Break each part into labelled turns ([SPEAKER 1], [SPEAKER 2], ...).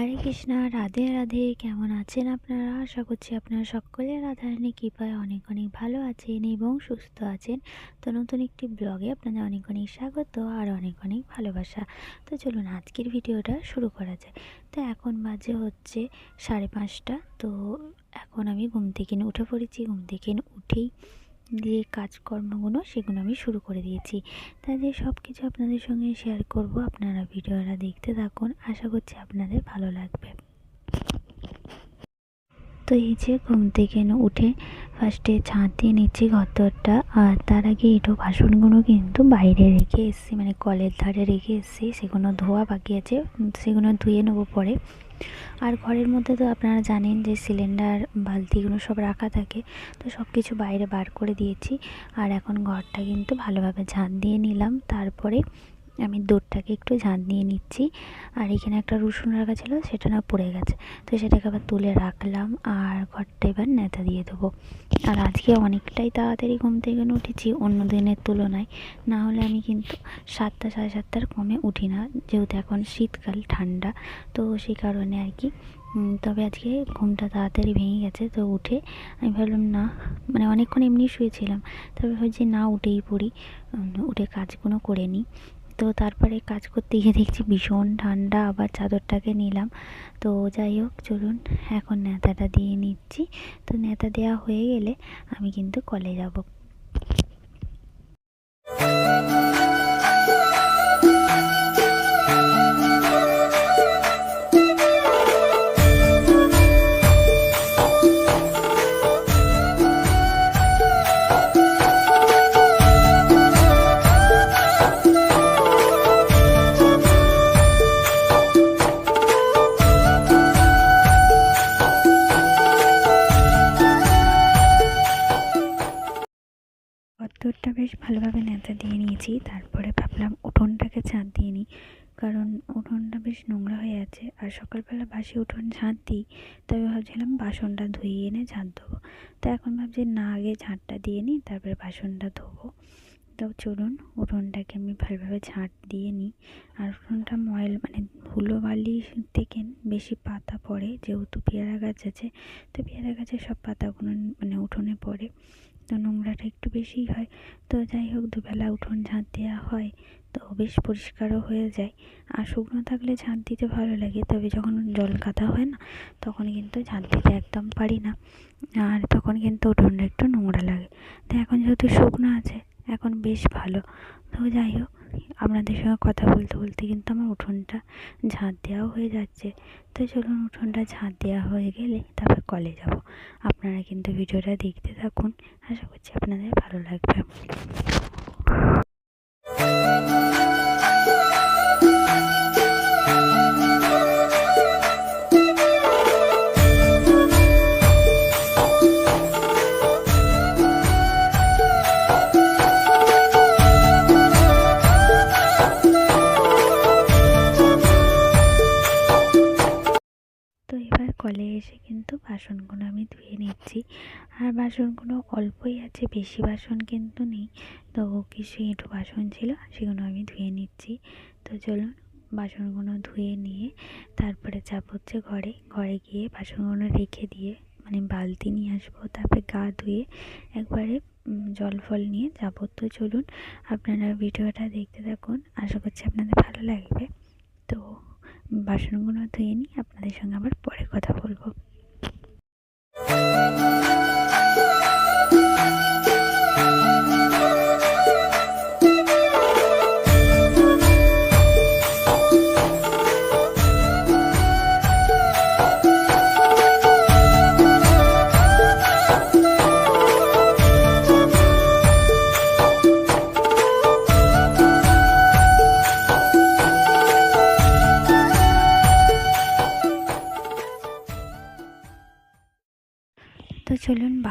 [SPEAKER 1] হরে কৃষ্ণা, রাধে রাধে। কেমন আছেন আপনারা? আশা করছি আপনারা সকলে রাধারানী কৃপায় অনেক অনেক ভালো আছেন এবং সুস্থ আছেন। তো নতুন একটি ব্লগে আপনাদের অনেক অনেক স্বাগত আর অনেক অনেক ভালোবাসা। তো চলুন আজকের ভিডিওটা শুরু করা যায় তো এখন বাজে হচ্ছে সাড়ে পাঁচটা। তো এখন আমি ঘুম থেকে উঠে পড়েছি। ঘুম থেকে উঠেই দিয়ে কাজকর্মগুলো সেগুলো আমি শুরু করে দিয়েছি। তাদের সব কিছু আপনাদের সঙ্গে শেয়ার করব। আপনারা ভিডিওটা দেখতে থাকুন। আশা করছি আপনাদের ভালো লাগবে। তো এই যে ঘুম থেকে উঠে ফার্স্টে ছাদ দিয়ে নিচ্ছি ঘরদরটা আর তার আগে এটো বাসনগুলো কিন্তু বাইরে রেখে এসেছি মানে কলের ধারে রেখে এসেছি। সেগুলো ধোয়া বাকি আছে সেগুলো ধুয়ে নেব পরে। আর ঘরের মধ্যে তো আপনারা জানেন যে সিলিন্ডার, বালতিগুলো সব রাখা থাকে, তো সব কিছু বাইরে বার করে দিয়েছি। আর এখন ঘরটা কিন্তু ভালোভাবে ঝাঁট দিয়ে নিলাম। তারপরে আমি দুধটাকে একটু ঝাঁট দিয়ে নিচ্ছি। আর এখানে একটা রসুন রাখা ছিল, সেটা না পড়ে গেছে। তো সেটাকে আবার তুলে রাখলাম আর ঘরটা এবার নেতা দিয়ে দেবো। আর আজকে অনেকটাই তাড়াতাড়ি ঘুম থেকে উঠেছি, অন্য দিনের তুলনায়। না হলে আমি কিন্তু সাতটা, সাড়ে সাতটার কমে উঠি না, যেহেতু এখন শীতকাল ঠান্ডা। তো সেই কারণে আর কি। তবে আজকে ঘুমটা তাড়াতাড়ি ভেঙে গেছে, তো উঠে আমি ভাবলাম, না। মানে অনেকক্ষণ এমনি শুয়েছিলাম, তবে ভাবছি না উঠেই পড়ি। উঠে কাজগুলো করে নিই। তো তারপরে কাজ করতে গিয়ে দেখছি ভীষণ ঠান্ডা, আবার চাদরটাকে নিলাম। তো যাই হোক, চলুন, এখন নেতাটা দিয়ে নিচ্ছি। তো নেতা দেওয়া হয়ে গেলে আমি কিন্তু কলে যাব। ভালোভাবে নেতা দিয়ে নিয়েছি। তারপরে ভাবলাম উঠোনটাকে ছাদ দিয়ে নিই। কারণ উঠোনটা বেশ নোংরা হয়ে আছে। আর সকালবেলা বাসি উঠোন ঝাঁট দিই। তবে ভাবছিলাম বাসনটা ধুয়ে এনে ঝাঁট দেবো তো এখন ভাবছি না, আগে ঝাঁটটা দিয়ে নিই, তারপরে বাসনটা ধোবো। তো চলুন, উঠোনটাকে আমি ভালোভাবে ঝাঁট দিয়ে নিই। আর উঠোনটা ময়ল মানে ধুলো বালি থেকে বেশি পাতা পড়ে। যেহেতু পেয়ারা গাছ আছে, তো পেয়ারা গাছের সব পাতাগুলো মানে উঠোনে পড়ে। তো নোংরাটা একটু বেশিই হয়। তো যাই হোক, দুবেলা উঠোন ঝাঁট দেওয়া হয়, তো বেশ পরিষ্কারও হয়ে যায়। আর শুকনো থাকলে ঝাঁট দিতে ভালো লাগে, তবে যখন জল কাদা হয় না, তখন কিন্তু ঝাঁট দিতে একদম পারি না। আর তখন কিন্তু উঠোনটা একটু নোংরা লাগে। তো এখন যেহেতু শুকনো আছে এখন বেশ ভালো। তো যাই হোক, আপনাদের সঙ্গে কথা বলতে বলতে কিন্তু আমার উঠোনটা ঝাঁট দেওয়াও হয়ে যাচ্ছে। তো চলুন উঠোনটা ঝাঁট দেওয়া হয়ে গেলে তারপর কলে যাব। আপনারা কিন্তু ভিডিওটা দেখতে থাকুন। আশা করছি আপনাদের ভালো লাগবে। কলে এসে কিন্তু বাসনগুলো আমি ধুয়ে নিচ্ছি। আর বাসনগুলো অল্পই আছে, বেশি বাসন কিন্তু নেই। তো কিছু এঁটো বাসন ছিল, সেগুলো আমি ধুয়ে নিচ্ছি। তো চলুন, বাসনগুলো ধুয়ে নিয়ে তারপরে যাব হচ্ছে ঘরে। ঘরে গিয়ে বাসনগুলো রেখে দিয়ে মানে বালতি নিয়ে আসব, তারপরে গা ধুয়ে একবারে জল ফল নিয়ে যাব। তো চলুন, আপনারা ভিডিওটা দেখতে থাকুন। আশা করছি আপনাদের ভালো লাগবে। তো বাসনগুলো ধুয়ে নিয়ে আপনাদের সঙ্গে আবার পরে কথা বলব।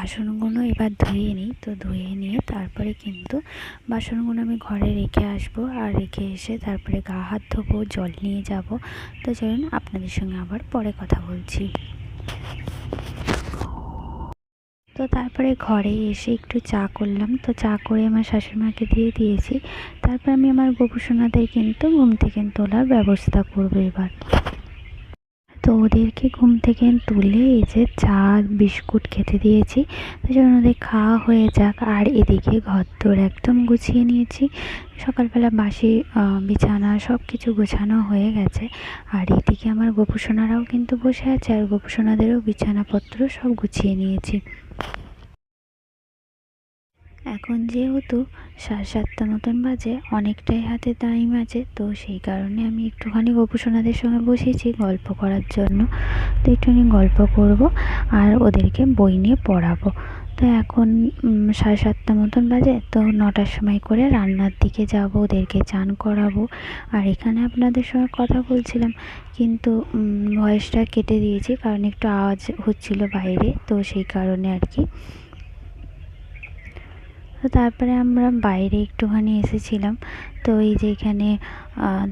[SPEAKER 1] বাসনগুলো এবার ধুয়ে নিই। তো ধুয়ে নিয়ে তারপরে কিন্তু বাসনগুলো আমি ঘরে রেখে আসব আর রেখে এসে তারপরে গা হাত ধোবো, জল নিয়ে যাব। তো চলুন আপনাদের সঙ্গে আবার পরে কথা বলছি। তো তারপরে ঘরে এসে একটু চা করলাম। তো চা করে আমার শাশুড়িমাকে দিয়ে দিয়েছি। তারপর আমি আমার গোপুসোনাদের কিন্তু ঘুম থেকে তোলার ব্যবস্থা করব এবার। তো ওদেরকে ঘুম থেকে তুলে এই যে চা, বিস্কুট খেতে দিয়েছি। তো যেমন ওদের খাওয়া হয়ে যাক। আর এদিকে ঘর তোর একদম গুছিয়ে নিয়েছি। সকালবেলা বাসি বিছানা সব কিছু গোছানো হয়ে গেছে। আর এদিকে আমার গোপুসোনারাও কিন্তু বসে আছে। আর গোপুসোনাদেরও বিছানাপত্র সব গুছিয়ে নিয়েছি। এখন যেহেতু সাড়ে সাতটা মতন বাজে, অনেকটাই হাতে টাইম আছে, তো সেই কারণে আমি একটুখানি গোপুসোনাদের সঙ্গে বসেছি গল্প করার জন্য। তো একটুখানি গল্প করব আর ওদেরকে বই নিয়ে পড়াবো। তো এখন সাড়ে সাতটা মতন বাজে, তো নটার সময় করে রান্নার দিকে যাব, ওদেরকে চান করাবো। আর এখানে আপনাদের সঙ্গে কথা বলছিলাম, কিন্তু ভয়েসটা কেটে দিয়েছি, কারণ একটু আওয়াজ হচ্ছিল বাইরে, তো সেই কারণে আর কি। তো তারপরে আমরা বাইরে একটুখানি এসেছিলাম। তো এই যে এখানে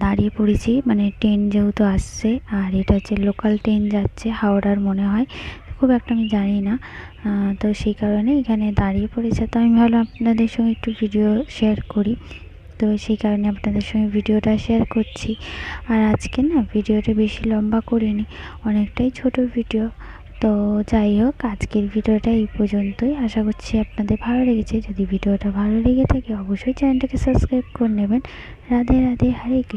[SPEAKER 1] দাঁড়িয়ে পড়েছি। মানে ট্রেন যেহেতু আসছে, আর এটা হচ্ছে লোকাল ট্রেন যাচ্ছে, হাওড়ার মনে হয়। খুব একটা আমি জানি না। তো সেই কারণে এখানে দাঁড়িয়ে পড়েছে। তো আমি ভাবলাম আপনাদের সঙ্গে একটু ভিডিও শেয়ার করি। তো সেই কারণে আপনাদের সঙ্গে ভিডিওটা শেয়ার করছি। আর আজকে না ভিডিওটা বেশি লম্বা করিনি, অনেকটাই ছোট ভিডিও তো যাই হোক, আজকের ভিডিওটা এই পর্যন্তই। আশা করছি আপনাদের ভালো লেগেছে। যদি ভিডিওটা ভালো লেগে থাকে, অবশ্যই চ্যানেলটাকে সাবস্ক্রাইব করে নেবেন। রাধে রাধে, হরে কৃষ্ণ।